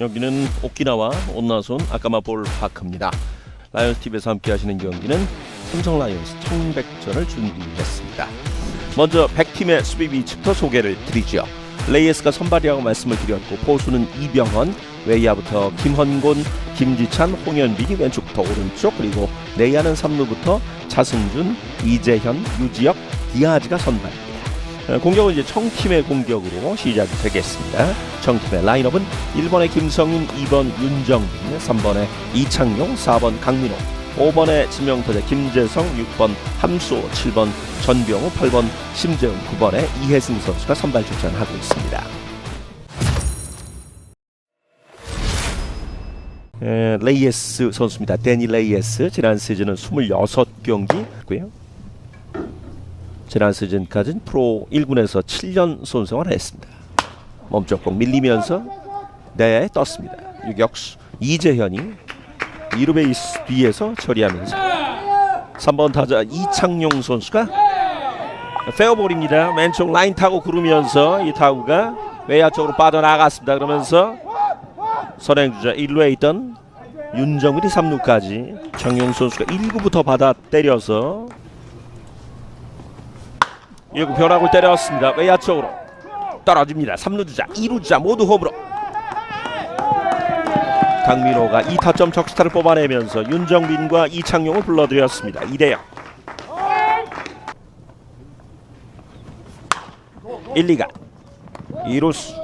여기는 오키나와 온나손 아까마볼 파크입니다. 라이언스 TV에서 함께 하시는 경기는 삼성 라이언스 청백전을 준비했습니다. 먼저 100팀의 수비 위치부터 소개를 드리죠. 레이에스가 선발이라고 말씀을 드렸고 포수는 이병헌, 외야부터 김헌곤, 김지찬, 홍현빈이 왼쪽부터 오른쪽 그리고 내야는 3루부터 차승준, 이재현, 유지혁, 디아즈가 선발입니다. 어, 공격은 이제 청팀의 공격으로 시작이 되겠습니다. 청팀의 라인업은 1번에 김성인, 2번 윤정빈, 3번에 이창용, 4번 강민호, 5번에 지명타자 김재성, 6번 함수호, 7번 전병우, 8번 심재훈, 9번에 이혜승 선수가 선발 출전하고 있습니다. 에, 레이에스 선수입니다. 데니 레이에스 지난 시즌은 26경기고요. 지난 시즌까지는 프로 1군에서 7년 손생활을 했습니다. 몸쪽 공 밀리면서 내야에 떴습니다. 유격수 이재현이 2루 베이스 뒤에서 처리하면서 3번 타자 이창용 선수가 페어볼입니다. 왼쪽 라인 타고 구르면서 이 타구가 외야 쪽으로 빠져나갔습니다. 그러면서 선행주자 1루에 있던 윤정일이 3루까지 장용 선수가 1구부터 받아 때려서 1구 변화구를 때렸습니다. 외야 쪽으로 떨어집니다. 3루 주자, 2루 주자 모두 홈으로 강민호가 2타점 적시타를 뽑아내면서 윤정빈과 이창용을 불러들였습니다. 2대0 1, 2가 2루수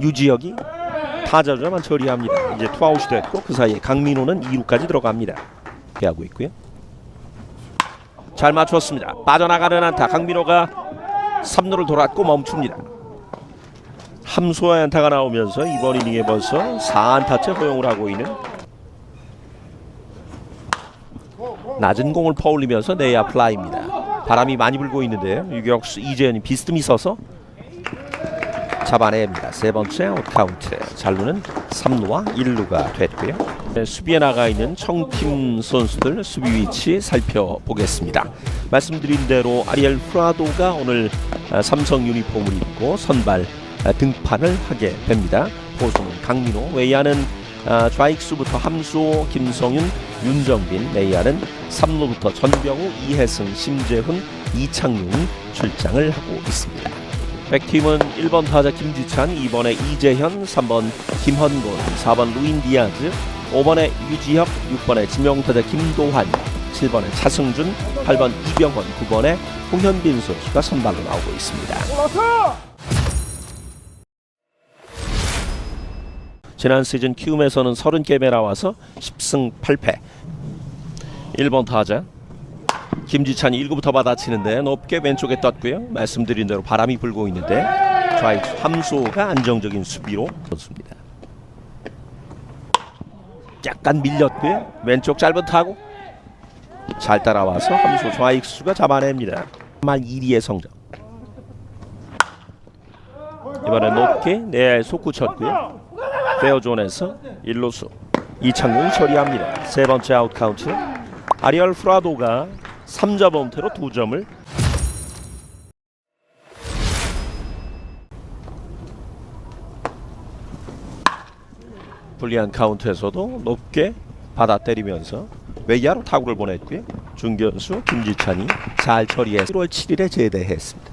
유지혁이 타자자만 처리합니다. 이제 투아웃이 됐고 그 사이에 강민호는 2루까지 들어갑니다. 피하고 있고요. 잘 맞췄습니다. 빠져나가는 안타 강민호가 3루를 돌았고 멈춥니다. 함수와 안타가 나오면서 이번 이닝에 벌써 4안타째 허용을 하고 있는 낮은 공을 퍼올리면서 내야 플라이입니다. 바람이 많이 불고 있는데요. 유격수 이재현이 비스듬히 서서 잡아냅니다. 세 번째 아웃 카운트. 잘루는 3루와 1루가 됐고요. 네, 수비에 나가 있는 청팀 선수들 수비 위치 살펴보겠습니다. 말씀드린 대로 아리엘 프라도가 오늘 아, 삼성 유니폼을 입고 선발 아, 등판을 하게 됩니다. 포수는 강민호, 외야는 아, 좌익수부터 함수, 김성윤, 윤정빈, 내야는 3루부터 전병우, 이혜승, 심재훈, 이창용 출장을 하고 있습니다. 백팀은 1번 타자 김지찬, 2번에 이재현, 3번 김헌곤, 4번 루인 디아즈, 5번에 유지혁, 6번에 지명타자 김도환, 7번에 차승준, 8번 이병헌, 9번에 홍현빈 선수가 선발로 나오고 있습니다. 지난 시즌 키움에서는 30개에 나와서 10승 8패. 1번 타자 김지찬이 1구부터 받아치는데 높게 왼쪽에 떴고요. 말씀드린 대로 바람이 불고 있는데 좌익수 함수호가 안정적인 수비로 선수입니다. 약간 밀렸고요. 왼쪽 짧은 타고 잘 따라와서 함수 좌익수가 잡아냅니다. 말 1위의 성적. 이번엔 높게 내야에 속구 쳤고요. 페어존에서 1루수 이창용 처리합니다. 세 번째 아웃 카운트. 아리얼 프라도가 3자 범퇴로 2점을 불리한 카운트에서도 높게 받아 때리면서 외야로 타구를 보냈고요. 중견수 김지찬이 잘 처리해서 1월 7일에 제대했습니다.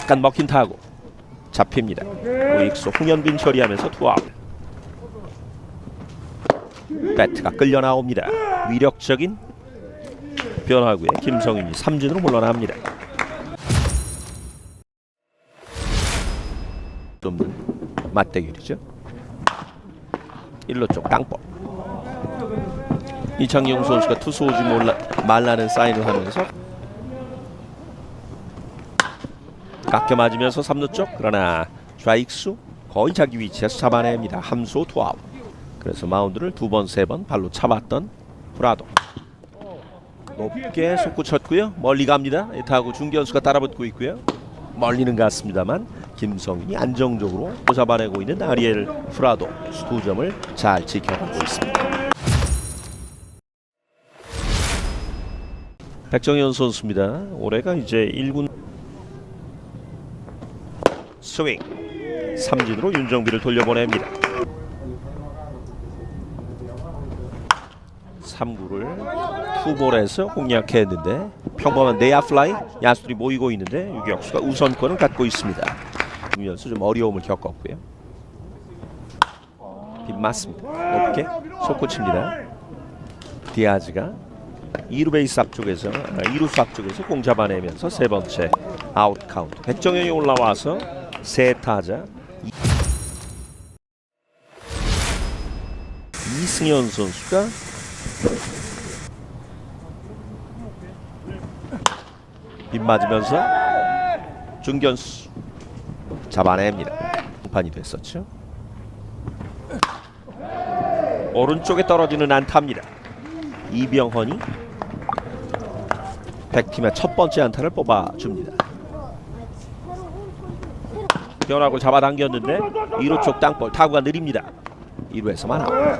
약간 먹힌 타구 잡힙니다. 우익수 홍현빈 처리하면서 투아웃. 배트가 끌려 나옵니다. 위력적인 변화구에 김성윤이 삼진으로 물러납니다. 맞대결이죠. 1루 쪽 땅볼. 이창용 선수가 투수 오지 몰라, 말라는 사인을 하면서 깎여 맞으면서 3루 쪽 그러나 좌익수 거의 자기 위치에서 잡아냅니다. 함수 투아웃. 그래서 마운드를 두 번 세 번 발로 차봤던 브라도 높게 속구 쳤고요. 멀리 갑니다. 이 타구 중견수가 따라붙고 있고요. 멀리는 갔습니다만 김성인이 안정적으로 잡아내고 있는 아리엘 프라도 두 점을 잘 지켜가고 있습니다. 백정현 선수입니다. 올해가 이제 1군 스윙 삼진으로 윤정비를 돌려보냅니다. 3구를 투볼에서 공략했는데 평범한 내야 플라이 야수들이 모이고 있는데 유격수가 우선권을 갖고 있습니다. 그러면서 좀 어려움을 겪었고요. 빗 맞습니다. 높게 솟구칩니다. 디아즈가 2루 베이스 앞쪽에서 아, 2루수 앞쪽에서 공 잡아내면서 세 번째 아웃 카운트. 백정현이 올라와서 세 타자 이- 이승현 선수가 빗 맞으면서 중견수 잡아냅니다. 판이 됐었죠. 오른쪽에 떨어지는 안타입니다. 이병헌이 백팀의 첫 번째 안타를 뽑아줍니다. 변화구 잡아당겼는데 2루 쪽 땅볼 타구가 느립니다. 2루에서만 아웃.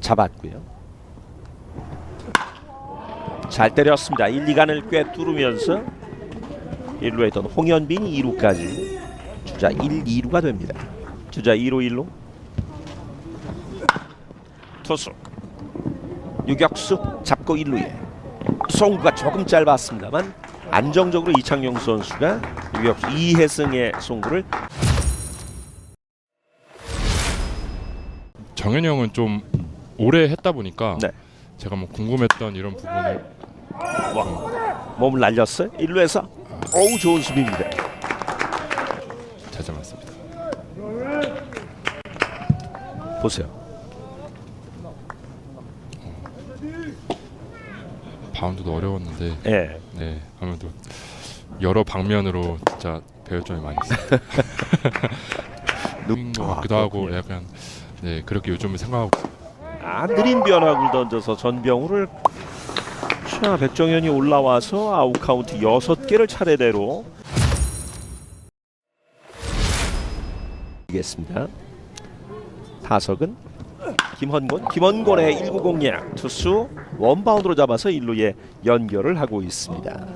잡았고요. 잘 때렸습니다. 1, 2간을 꽤 뚫으면서 1루에 있던 홍현빈이 2루까지 주자 1, 2루가 됩니다. 주자 2루 1루 투수 유격수 잡고 1루에 송구가 조금 짧았습니다만 안정적으로 이창용 선수가 유격수 이혜승의 송구를 정현이 형은 좀 오래 했다 보니까 네. 제가 뭐 궁금했던 이런 부분을 몸을 날렸어요. 1루에서 어우 좋은 수비입니다. 잘 잡았습니다. 보세요. 바운드도 어려웠는데 예. 네 아무래도 여러 방면으로 진짜 배울 점이 많이 있어요. 것 아, 같기도 하고 그렇군요. 약간 네 그렇게 요즘은 생각하고 아 느린 변화구를 던져서 전병우를 자 백정현이 올라와서 아웃 카운트 여섯 개를 차례대로 이겠습니다. 타석은 김헌곤 김헌곤의 1구 공략 투수 원바운드로 잡아서 1루에 연결을 하고 있습니다.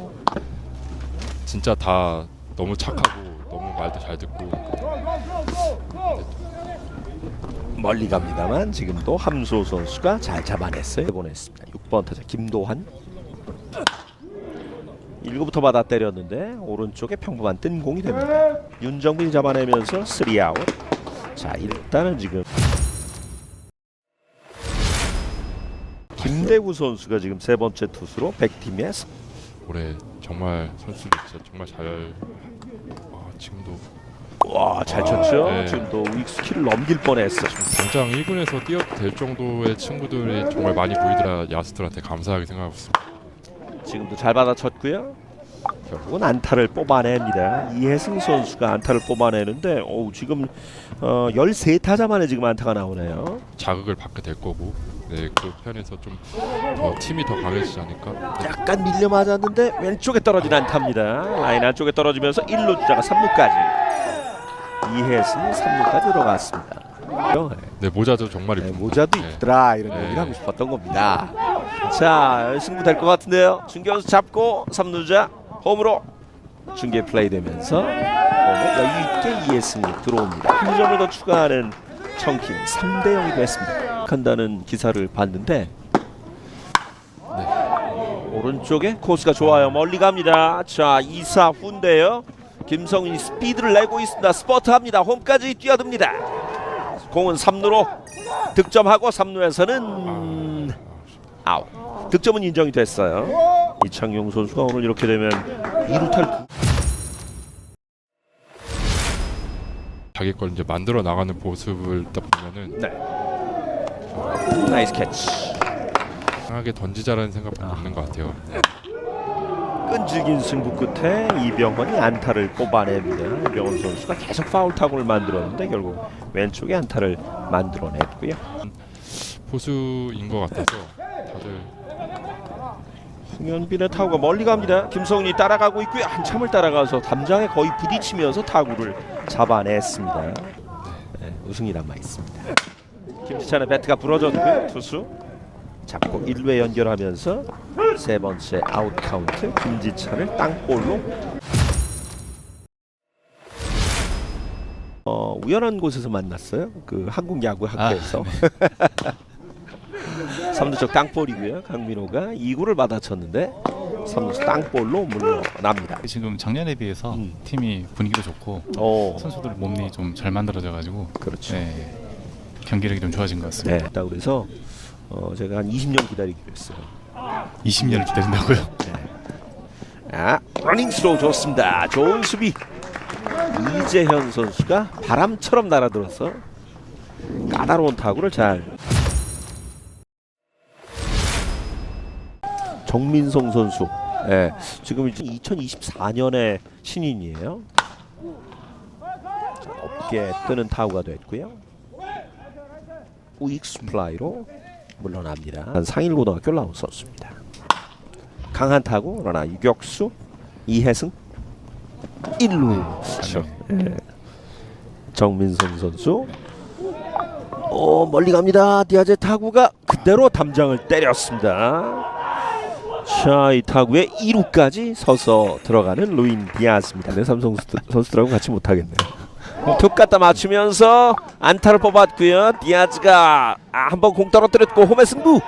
진짜 다 너무 착하고 너무 말도 잘 듣고 멀리 갑니다만 지금도 함소 선수가 잘 잡아냈어요. 보냈습니다. 6번 타자 김도환 1구부터 받아 때렸는데 오른쪽에 평범한 뜬 공이 됩니다. 윤정빈이 잡아내면서 3아웃. 자 일단은 지금 김대구 선수가 지금 세 번째 투수로 100팀에 올해 정말 선수들 진짜 정말 잘 아, 지금도 와 잘 쳤죠. 네. 지금도 윅스키를 넘길 뻔했어. 당장 1군에서 뛰어도 될 정도의 친구들이 정말 많이 보이더라 야수들한테 감사하게 생각하고 있습니다. 지금도 잘 받아쳤고요. 결국은 안타를 뽑아냅니다. 이혜승 선수가 안타를 뽑아내는데 어우 지금 어, 13타자 만에 지금 안타가 나오네요. 자극을 받게 될 거고 네, 그 편에서 좀더 팀이 더 강해지지 않을까 약간 밀려 맞았는데 왼쪽에 떨어진 안타입니다. 라인 안쪽에 떨어지면서 1루 주자가 3루까지. 이혜승이 3루까지 들어갔습니다. 네 모자도 정말 네, 이쁩니다. 모자도 네. 이쁘더라 이런 네. 얘기를 하고 싶었던 겁니다. 자 승부 될 것 같은데요. 중견수 잡고 3루자 홈으로 중계 플레이 되면서 홈에 여유 있게 이해승이 들어옵니다. 한 점을 더 추가하는 청팀 3대 0이 됐습니다. 한다는 기사를 봤는데 오른쪽에 코스가 좋아요. 멀리 갑니다. 자 2사 후인데요. 김성훈이 스피드를 내고 있습니다. 스퍼트합니다. 홈까지 뛰어듭니다. 공은 3루로 득점하고 3루에서는 아웃. 득점은 인정이 됐어요. 이창용 선수가 오늘 이렇게 되면 2루 탈 자기 걸 이제 만들어 나가는 모습을 딱 보면은 네. 나이스 캐치. 강하게 던지자라는 생각도 아. 있는 것 같아요. 끈질긴 승부 끝에 이병헌이 안타를 뽑아냅니다. 이병헌 선수가 계속 파울 타구를 만들었는데 결국 왼쪽에 안타를 만들어냈고요. 포수인 것 같아서 다들 홍현빈의 타구가 멀리 갑니다. 김성훈이 따라가고 있고요. 한참을 따라가서 담장에 거의 부딪히면서 타구를 잡아냈습니다. 네, 우승이 남아 있습니다. 김지찬의 배트가 부러졌고요. 투수 잡고 1루에 연결하면서 세 번째 아웃 카운트 김지찬을 땅볼로 어, 우연한 곳에서 만났어요. 그 한국 야구 학회에서. 삼루쪽 땅볼이고요. 강민호가 2구를 받아쳤는데 삼루 땅볼로 물러납니다. 지금 작년에 비해서 음. 팀이 분위기도 좋고 어, 선수들 몸이 좀 잘 만들어져 가지고 그렇죠. 네, 경기력이 좀 좋아진 것 같습니다. 네, 딱 그래서 어, 제가 한 20년 기다리기로 했어요. 20년을 기다린다고요? 아, 러닝 스로우 좋습니다. 좋은 수비. 이재현 선수가 바람처럼 날아들어서 까다로운 타구를 잘. 정민성 선수. 예, 지금 이제 2024년에 신인이에요. 자, 높게 뜨는 타구가 됐고요. 우익 스 플라이로 물러납니다. 상일고등학교 나온 선수입니다. 강한 타구 그러나 유격수 이혜승 1루 그렇죠. 예. 정민성 선수 어 멀리 갑니다 디아제 타구가 그대로 담장을 때렸습니다 자 이 타구에 2루까지 서서 들어가는 루인 디아스입니다 내 삼성 선수- 선수들하고 같이 못하겠네요 툭 갖다 맞추면서 안타를 뽑았고요 디아즈가 아, 한번 공 떨어뜨렸고 홈의 승부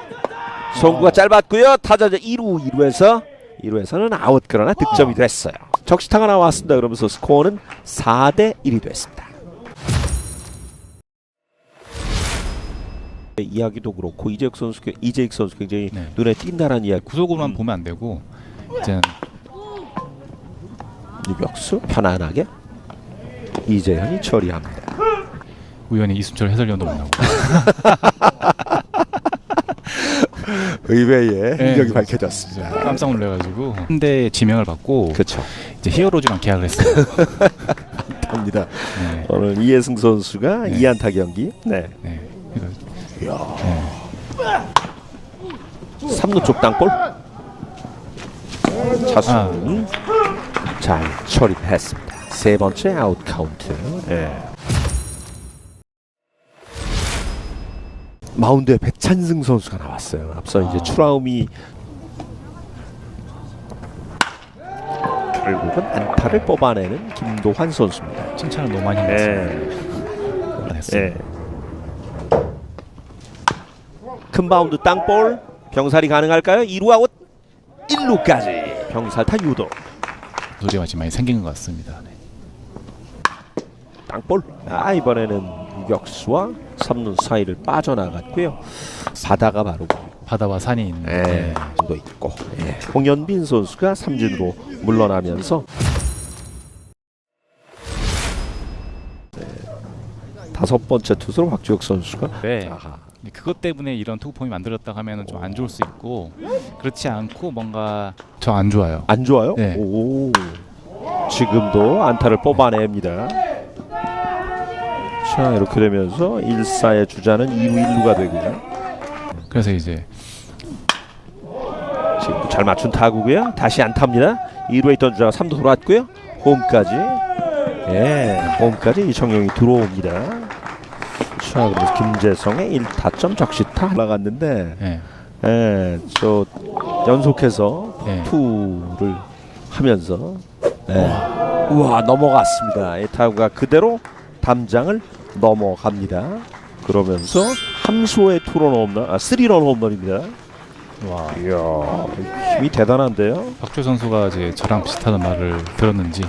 송구가 짧았고요. 타자자 2루 2루에서 2루에서는 아웃 그러나 득점이 됐어요. 적시타가 나왔습니다. 그러면서 스코어는 4대 1이 됐습니다. 이야기도 그렇고 이재익 선수 이재익 선수 굉장히 네. 눈에 띈다는 이야기. 구속으로만 음. 보면 안 되고 이제 유격수 편안하게 이재현이 처리합니다. 우연히 이순철 해설위원도 만나고 의외의 네, 이력이 그렇죠. 밝혀졌습니다. 깜짝 놀래가지고 현대 지명을 받고 그렇죠. 이제 히어로즈랑 계약을 했어요. 합니다. 네, 오늘 이혜승 선수가 네. 2안타 경기. 네. 네. 그러니까 이야. 3루 쪽 땅볼 차수는 잘 처리했습니다. 세 번째 아웃 카운트. 예. 마운드에 백찬승 선수가 나왔어요. 앞서 이제 추라움이 결국은 안타를 뽑아내는 김도환 선수입니다. 칭찬을 너무 많이 했어요. 예. 예. 큰 바운드 땅볼 병살이 가능할까요? 2루 아웃 1루까지 병살타 유도 지금 많이 생긴 것 같습니다. 네. 땅볼 아 이번에는 유격수와 3루 사이를 빠져나갔고요 바다가 바로 바다와 산이 있는 예, 네. 도 있고 예. 홍현빈 선수가 삼진으로 물러나면서 네. 다섯 번째 투수로 박주혁 선수가 네. 아하. 근데 그것 때문에 이런 투구폼이 만들었다 하면은 좀안 좋을 수 있고 그렇지 않고 뭔가 저 안 좋아요. 안 좋아요? 네. 오. 지금도 안타를 뽑아냅니다. 자 이렇게 되면서 1사의 주자는 2루 1루가 되고요. 그래서 이제 지금 잘 맞춘 타구고요. 다시 안타입니다. 2루에 있던 주자가 3루 돌아왔고요. 홈까지 예 홈까지 이청용이 들어옵니다. 자 그래서 김재성의 1타점 적시타 올라갔는데 예. 예, 저 연속해서 네. 투를 하면서 예. 우와 넘어갔습니다. 이 타구가 그대로 담장을 넘어갑니다. 그러면서 함수의 투런 홈런, 아 쓰리런 홈런입니다. 와 이야 힘이 대단한데요. 박주 선수가 이제 저랑 비슷하다는 말을 들었는지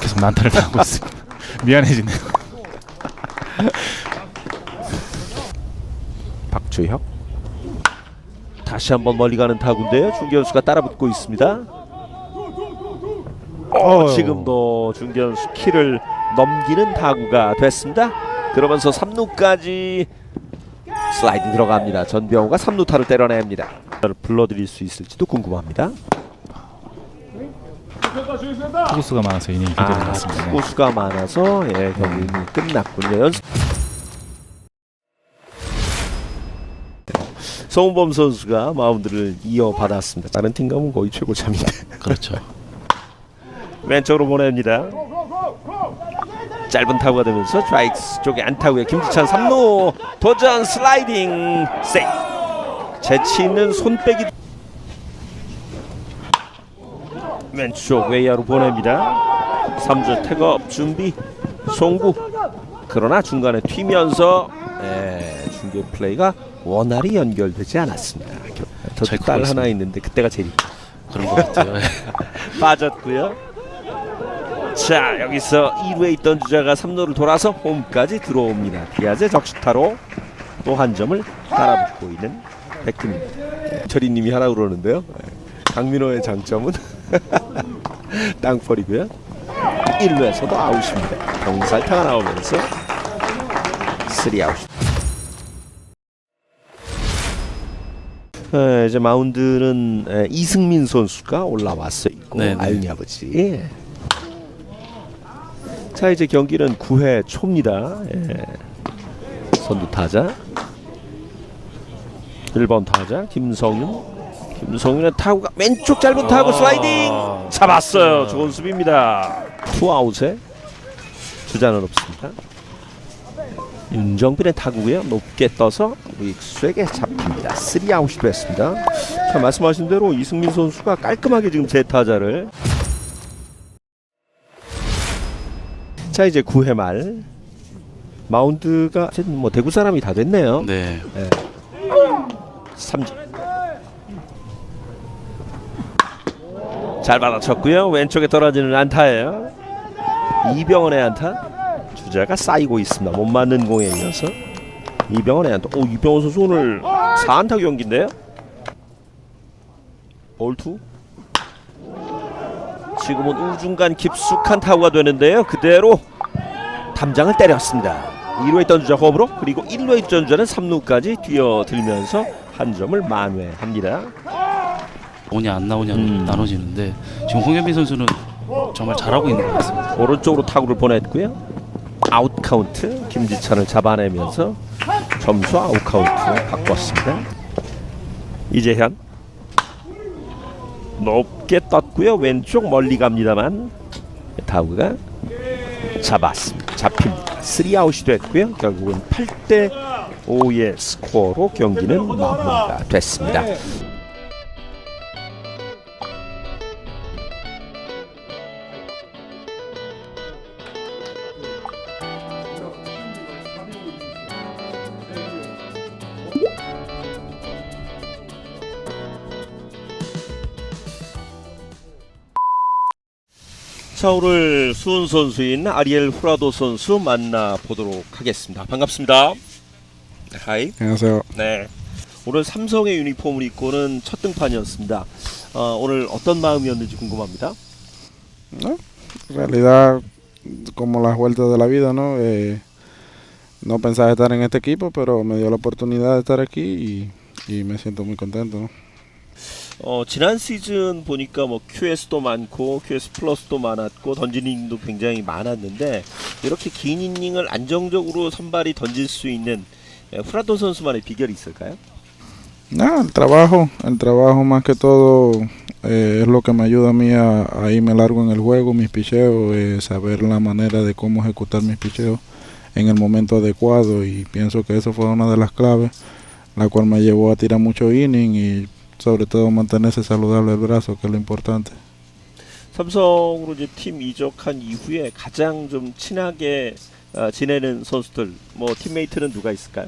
계속 난타를 당하고 있습니다. 미안해지네요. 박주혁 다시 한번 멀리 가는 타구인데요. 중견수가 따라붙고 있습니다. 어, 지금도 중견수 키를 넘기는 타구가 됐습니다. 그러면서 3루까지 슬라이딩 들어갑니다. 전병호가 3루타를 때려냅니다. 불러드릴 수 있을지도 궁금합니다. 투구수가 많아서 이닝이 기대를 아, 했습니다. 네. 투구수가 많아서 예, 경기 끝났군요. 연습. 송범 선수가 마운드를 이어받았습니다. 다른 팀 가면 거의 최고참인데 그렇죠. 왼쪽으로 보냅니다. 짧은 타구가 되면서 트라이크스 쪽에 안타구에 김지찬 3루 도전 슬라이딩 세이 재치 있는 손빼기 왼쪽 외야로 보냅니다. 3주 태업 준비 송구 그러나 중간에 튀면서 예, 중계 플레이가 원활히 연결되지 않았습니다. 잘 저딸 하나 있는데 그때가 제일 그런 것 같아요. 빠졌고요. 자 여기서 2루에 있던 주자가 3루를 돌아서 홈까지 들어옵니다. 디아제 적시타로 또 한 점을 따라붙고 있는 백팀입니다. 철이님이 하라 그러는데요. 네. 강민호의 장점은 땅볼이고요. 1루에서도 아웃입니다. 경살타가 나오면서 3아웃. 네, 이제 마운드는 에, 이승민 선수가 올라왔어 있고 네, 네. 아윤이 아버지. 자 이제 경기는 9회 초입니다. 예. 선두 타자 1번 타자 김성윤 김성윤의 타구가 왼쪽 짧은 타구 슬라이딩 잡았어요. 좋은 수비입니다. 투아웃에 주자는 없습니다. 윤정빈의 타구고요. 높게 떠서 우익수에게 잡힙니다. 3아웃이 됐습니다. 자, 말씀하신 대로 이승민 선수가 깔끔하게 지금 제 타자를 자 이제 9회 말 마운드가 뭐 대구 사람이 다 됐네요. 네. 삼진 잘 받아쳤고요. 왼쪽에 떨어지는 안타예요. 이병헌의 안타. 주자가 쌓이고 있습니다. 못 맞는 공에 이어서 이병헌의 안타. 오 이병헌 선수 오늘 4안타 경기인데요. 볼투. 지금은 우중간 깊숙한 타구가 되는데요. 그대로 담장을 때렸습니다. 2루에 있던 주자 홈으로 그리고 1루에 있던 주자는 3루까지 뛰어들면서 한 점을 만회합니다. 오냐 안 나오냐 음. 나눠지는데 지금 홍현빈 선수는 정말 잘하고 있는 것 같습니다. 오른쪽으로 타구를 보냈고요. 아웃 카운트 김지찬을 잡아내면서 점수 아웃 카운트로 바꿨습니다. 이재현 높게 떴고요. 왼쪽 멀리 갑니다만 타구가 잡았습니다. 잡힙니다. 3아웃이 됐고요. 결국은 8대 5의 스코어로 경기는 마무리가 됐습니다. 자 오늘 수훈 선수인 아리엘 후라도 선수 만나 보도록 하겠습니다. 반갑습니다. 네, 하이. 안녕하세요. 네. 오늘 삼성의 유니폼을 입고는 첫 등판이었습니다. 어, 오늘 어떤 마음이었는지 궁금합니다. ¿no? En realidad, como las vueltas de la vida, ¿no? Eh, no pensaba estar en este equipo, pero me dio la oportunidad de estar aquí y, y me siento muy contento, ¿no? 어, 지난 시즌 보니까 뭐 QS도 많고 QS 플러스도 많았고 던진 이닝도 굉장히 많았는데 이렇게 긴 이닝을 안정적으로 선발이 던질 수 있는 예, 후라도 선수만의 비결이 있을까요? Nada, el trabajo, el trabajo más que todo eh, es lo que me ayuda a mí a, a irme largo en el juego, mis picheos, eh, saber la manera de cómo ejecutar mis picheos en el momento adecuado y pienso que eso fue una de las claves, la cual me llevó a tirar mucho inning y sobre todo mantenerse saludable el brazo, que es lo importante. 삼성으로 이제 팀 이적한 이후에 가장 좀 친하게 어, 지내는 선수들 뭐 팀메이트는 누가 있을까요?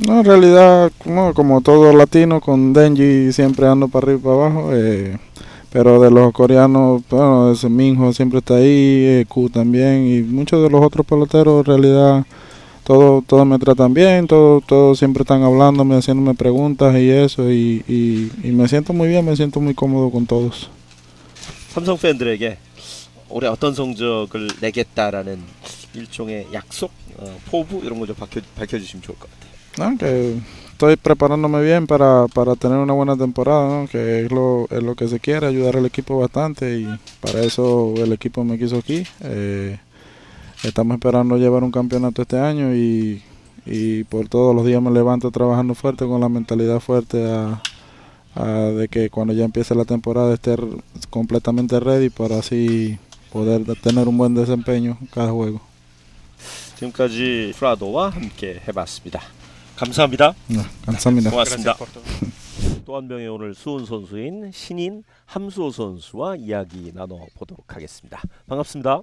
No, en realidad, como, como todo latino, con Denji siempre ando para arriba y para abajo. eh, pero de los coreanos, bueno, ese Minho siempre está ahí, eh, Q también, y muchos de los otros peloteros, en realidad, todos todo me tratan bien, todos todo siempre están hablándome, haciéndome preguntas y eso, y, y, y me siento muy bien, me siento muy cómodo con todos. 삼성 팬들에게 올해 어떤 성적을 내겠다라는 일종의 약속, 어, 포부 이런 거 좀 밝혀, 밝혀주시면 좋을 것 같아요. ¿no? que estoy preparándome bien para, para tener una buena temporada, ¿no? que es lo, es lo que se quiere, ayudar al equipo bastante y para eso el equipo me quiso aquí. Eh, estamos esperando llevar un campeonato este año y, y por todos los días me levanto trabajando fuerte con la mentalidad fuerte a, a de que cuando ya empiece la temporada esté r- completamente ready para así poder tener un buen desempeño cada juego. 지금까지 프라도와 함께 해봤습니다. 감사합니다. No, 감사합니다. 고맙습니다. 또 한 명의 오늘 수훈 선수인 신인 함수호 선수와 이야기 나눠 보도록 하겠습니다. 반갑습니다.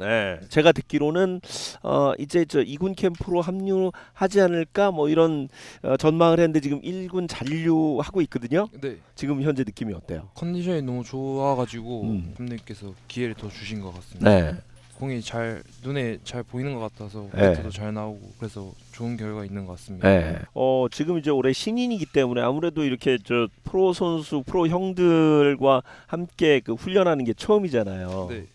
네, 제가 듣기로는 어, 이제 저 2군 캠프로 합류하지 않을까 뭐 이런 어, 전망을 했는데 지금 1군 잔류하고 있거든요. 네 지금 현재 느낌이 어때요? 컨디션이 너무 좋아가지고 음. 감독님께서 기회를 더 주신 것 같습니다. 네. 공이 잘 눈에 잘 보이는 것 같아서 네. 배트도 잘 나오고 그래서 좋은 결과 있는 것 같습니다. 네. 어 지금 이제 올해 신인이기 때문에 아무래도 이렇게 저 프로 선수, 프로 형들과 함께 그 훈련하는 게 처음이잖아요. 네.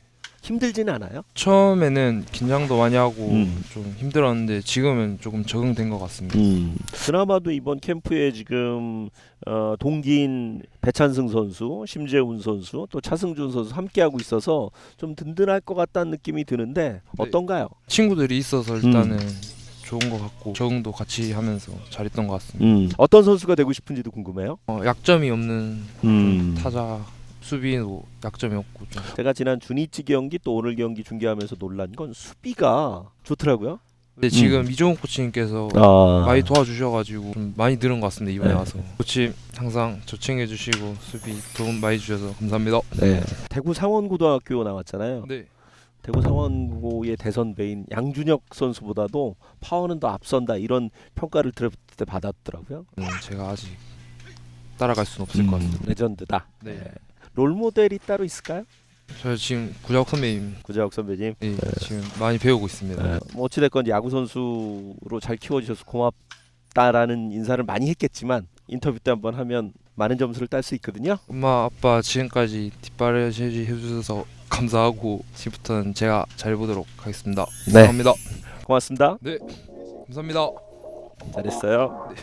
힘들지는 않아요? 처음에는 긴장도 많이 하고 음. 좀 힘들었는데 지금은 조금 적응된 것 같습니다. 음. 그나마도 이번 캠프에 지금 어, 동기인 배찬승 선수, 심재훈 선수, 또 차승준 선수 함께 하고 있어서 좀 든든할 것 같다는 느낌이 드는데 어떤가요? 친구들이 있어서 일단은 음. 좋은 것 같고 적응도 같이 하면서 잘했던 것 같습니다. 음. 어떤 선수가 되고 싶은지도 궁금해요. 어, 약점이 없는 음. 타자 수비도 약점이 없고 좀 제가 지난 주니치 경기 또 오늘 경기 중계하면서 놀란 건 수비가 좋더라고요. 근데 지금 이종훈 코치님께서 아. 많이 도와주셔가지고 좀 많이 늘은 것 같습니다 이번에 네. 와서 코치 항상 저 챙겨주시고 수비 도움 많이 주셔서 감사합니다. 네. 대구 상원고등학교 나왔잖아요. 네. 대구 상원고의 대선배인 양준혁 선수보다도 파워는 더 앞선다 이런 평가를 들을 때 받았더라고요. 음, 제가 아직 따라갈 수는 없을 것 같습니다. 레전드다. 네. 롤 모델이 따로 있을까요? 저 지금 구자욱 선배님 구자욱 선배님. 예, 지금 많이 배우고 있습니다. 네. 뭐 어찌됐건 야구 선수로 잘 키워주셔서 고맙다라는 인사를 많이 했겠지만 인터뷰 때 한번 하면 많은 점수를 딸 수 있거든요. 엄마 아빠 지금까지 뒷바라지 해주셔서 감사하고 지금부터는 제가 잘 보도록 하겠습니다. 네. 감사합니다. 고맙습니다. 감사합니다. 잘했어요.